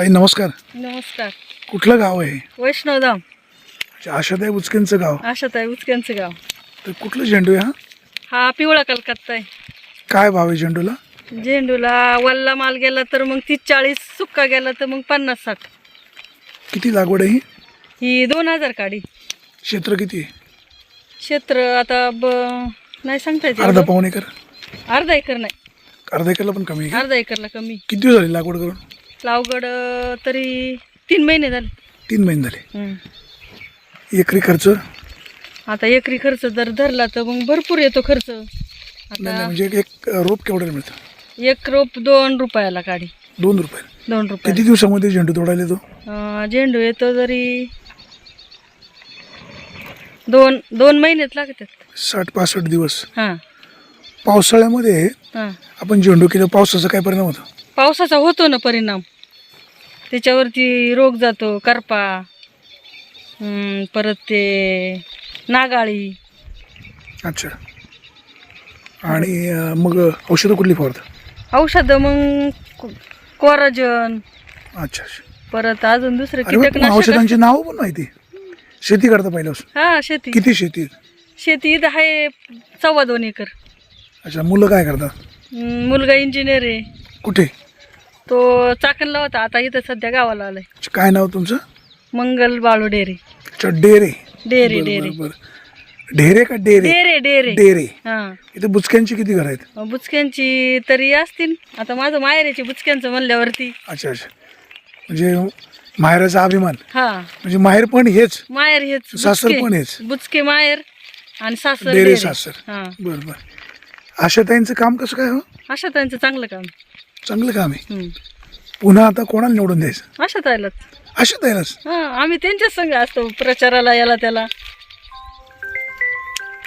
ताई नमस्कार. नमस्कार. कुठलं गाव आहे वैष्णवधाम. अच्छा, आशाताई उचकेंचं गाव. आशाताई उचक्यांचं गाव. तर कुठलं झेंडू आहे हा? हा पिवळा कलकत्ता आहे. काय भाव आहे झेंडूला? झेंडूला वल्ला माल गेला तर मग तीस चाळीस सुक्का गेला तर मग पन्नास साठ. किती लागवड आहे ही? ही दोन हजार काडी. क्षेत्र किती आहे? क्षेत्र आता ब नाही सांगता येत. अर्धा एवढं. पाऊण एकर? अर्धा एकर नाही. अर्धा एकरला पण कमी आहे का? अर्धा एकरला कमी. किती दिवस झाले लागवड करून? लावगड तरी तीन महिने झाले. तीन महिने झाले. हम्म. एकरी खर्च? नाही आता एकरी खर्च जर धरला तर मग भरपूर येतो खर्च. नाही, आता म्हणजे एक- एक रोप केवढ्याला मिळतं? एक रोप दोन रुपयाला काडी दोन रुपये. दोन रुपये किती दिवसामध्ये झेंडू तोडायला येतो? अं, झेंडू येतो जरी दोन दोन महिन्यात लागतात. साठ पासष्ट दिवस. हां. पावसाळ्यामध्ये हां. आपण झेंडू केलं पावसाचा काय परिणाम होतो? पावसाचा होतो ना परिणाम. त्याच्यावरती रोग जातो करपा परत ते नागाळी. अच्छा. आणि मग औषधं कुठली फवारतं? औषधं मग कोराजन. अच्छा परत अजून दुसरं कीटकनाशक औषधांची नावं पण माहिती शेती करता पहिल्यापासून. हा शेती. किती शेती? शेती इथं आहे सव्वा दोन एकर. अच्छा मुलं काय करतात? मुलगा इंजिनियर आहे. कुठे? तो चाकणला होता. आता इथं सध्या गावाला आलाय. काय नाव तुमचं? मंगल बाळू डेरे. अच्छा डेरे. डेरे डेरे. बरं. ढेरे का डेरे? डेरे डेरे. डेरे. हा. इथे बुचक्यांची किती घर आहेत? बुचक्यांची तरी असतील. आता माझं माहेराची बुचक्यांचं म्हणल्यावरती. अच्छा अच्छा. म्हणजे माहेराचा अभिमान. हा. म्हणजे माहेर पण हेच. माहेर हेच. सासर बुचके. पण हेच. बुचके माहेर आणि सासर डेरे डेरे. सासर. हा. बरं बरं. आशाताईंचं काम कसं काय हो? अशा त्यांचं चांगलं काम. चांगलं काम आहे. पुन्हा आता कोणाला निवडून द्यायचं? अशा ताईलाच. आशाताईलाच हा आम्ही त्यांच्याच संग असतो प्रचाराला याला त्याला.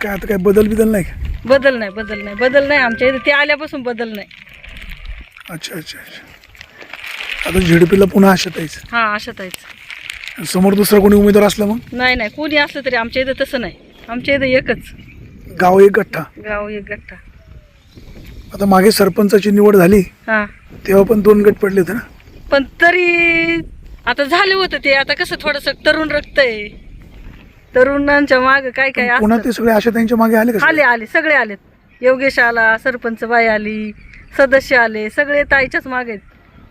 काय आता काय बदल बिदल नाही का? बदल नाही बदल नाही. बदल नाही आमच्या इथे. ते आल्यापासून बदल नाही. अच्छा अच्छा अच्छा. आता झेडपीला पुन्हा आशाताईच हा अशा ताईच. समोर दुसरा कोणी उमेदवार असला मग? नाही नाही. कोणी असलं तरी आमच्या इथं तसं नाही. आमच्या इथं एकच. गाव एक गठ्ठा. गाव एक गट्टा आता मागे सरपंचाची निवड झाली हा. तेव्हा पण दोन गट पडले होते ना पण तरी आता झालं होतं ते आता कसं थोडंसं तरुण रक्त आहे तरुणांच्या माग काय काय पुन्हा असतं. ते सगळे आशाताईंच्या मागे आले का आले आले सगळे आलेत. योगेश आला सरपंच बाई आली सदस्य आले सगळे ताईच्याच मागे आहेत.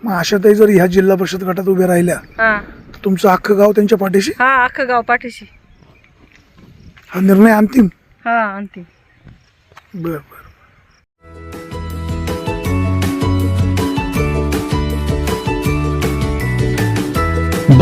मग आशाताई जर ह्या जिल्हा परिषद गटात उभ्या राहिल्या हा. तर तुमचं अख्खं गाव त्यांच्या पाठीशी? हा अख्खं गाव पाठीशी. हा निर्णय अंतिम? हा अंतिम. बर बर.